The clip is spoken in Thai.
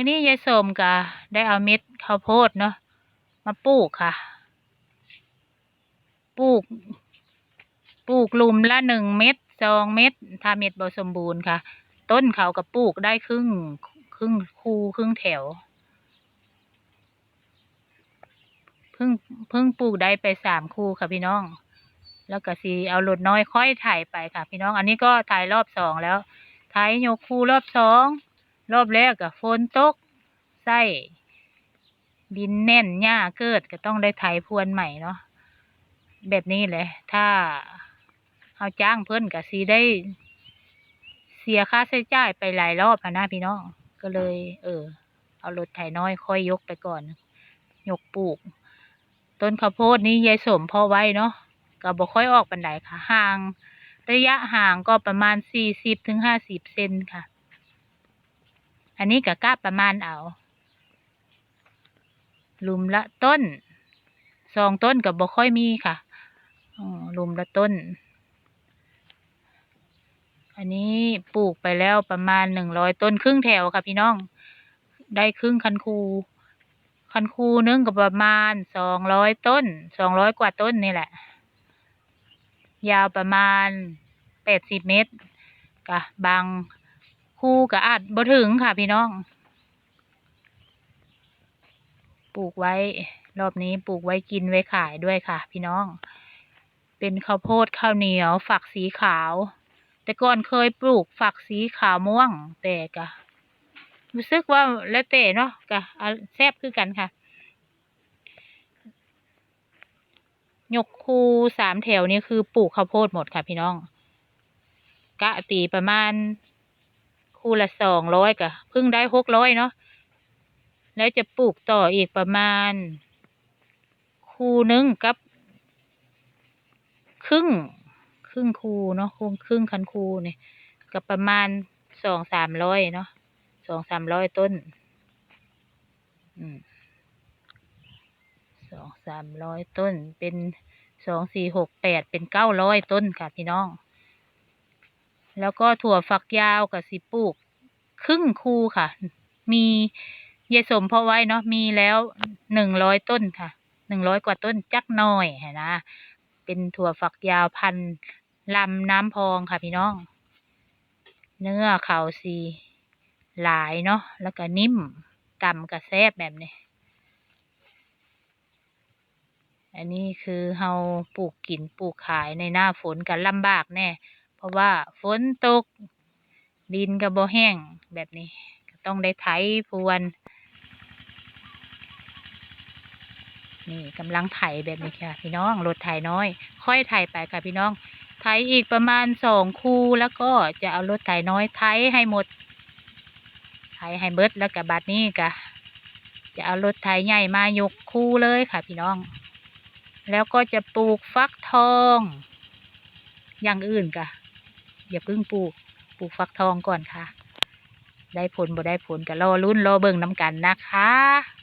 วันนี้ยายสมก็ได้เอาเม็ดข้าวโพดเนาะมาปลูกค่ะ ปลูก ปลูกลุมละหนึ่งเม็ดสองเม็ดถ้าเม็ดบ่สมบูรณ์ค่ะ ต้นเขาก็ปลูกได้ครึ่งครึ่งคูครึ่งแถวเพิ่งเพิ่งปลูกได้ไปสามคูค่ะพี่น้อง แล้วก็สีเอารถน้อยค่อยถ่ายไปค่ะพี่น้อง อันนี้ก็ถ่ายรอบสองแล้วถ่ายยกคูรอบสอง รอบแรกกับฝนตกไส้ดินแน่นหญ้าเกิดก็ต้องได้ไถพรวนใหม่เนาะแบบนี้แหละถ้าเอาจ้างเพิ่นก็สีได้เสียค่าใช้จ่ายไปหลายรอบอะนะพี่น้องก็เลย เออ เอารถไถน้อยค่อยยกไปก่อน ยกปลูก ต้นข้าวโพดนี้ยายสมพ่อไว้เนาะก็บ่ค่อยออกปันไดค่ะห่าง ระยะห่างก็ประมาณสี่สิบถึงห้าสิบเซนค่ะ อันนี้ก็กล้าประมาณเอาหลุมละต้นสองต้นกับบ่ค่อยมีค่ะหลุมละต้น อันนี้ปลูกไปแล้วประมาณหนึ่งร้อยต้นครึ่งแถวค่ะพี่น้อง ได้ครึ่งคันคู คันคูนึงก็ประมาณสองร้อยต้นสองร้อยกว่าต้นนี่แหละ ยาวประมาณแปดสิบเมตรกะบาง คู่กะอาจบ่ถึงค่ะพี่น้อง ปลูกไว้ รอบนี้ปลูกไว้กินไว้ขายด้วยค่ะ พี่น้อง เป็นข้าวโพดข้าวเหนียว ฝักสีขาว แต่ก่อนเคยปลูกฝักสีขาวม่วง แต่กะรู้สึกว่าแล้วแต่เนาะกะเอาแซบคือกันค่ะยกคูสามแถวนี่คือปลูกข้าวโพดหมดค่ะพี่น้องกะตีประมาณ คูละสองร้อยกะเพิ่งได้หกร้อยเนาะแล้วจะปลูกต่ออีกประมาณ คูนึงกับ ครึ่ง ครึ่งคูเนาะครึ่งครึ่งคันคูเนี่ยกับประมาณสองสามร้อยเนาะสองสามร้อยต้นอืมสองสามร้อยต้นเป็นสองสี่หกแปดเป็นเก้าร้อยต้นค่ะพี่น้อง แล้วก็ถั่วฝักยาวกับสิปลูก ครึ่งคูค่ะ มีเยสมเพาะไว้เนาะมีแล้วหนึ่งร้อยต้นค่ะหนึ่งร้อยกว่าต้นจักหน่อยเห็นะเป็นถั่วฝักยาวพันลำน้ำพองค่ะพี่น้อง เนื้อเขาสีหลายเนาะแล้วก็นิ่มกำกับแซบแบบนี้อันนี้คือเฮาปลูกกินปลูกขายในหน้าฝนกันลำบากแน่ เพราะว่าฝนตก ดินก็บ่แห้งแบบนี้ก็ต้องได้ไถพรวน นี่กำลังไถแบบนี้ค่ะ พี่น้องรถไถน้อย ค่อยไถไปค่ะพี่น้อง ไถอีกประมาณสองคูแล้วก็จะเอารถไถน้อยไถให้หมด ไถให้เบิดแล้วกับบัดนี้ก็จะเอารถไถใหญ่มายกคูเลยค่ะ พี่น้อง แล้วก็จะปลูกฟักทอง อย่างอื่นกะ อย่าเพิ่งปลูกปลูกฟักทองก่อนค่ะ ได้ผลบ่ได้ผลก็รอรุ่นรอเบิ่งน้ำกันนะคะ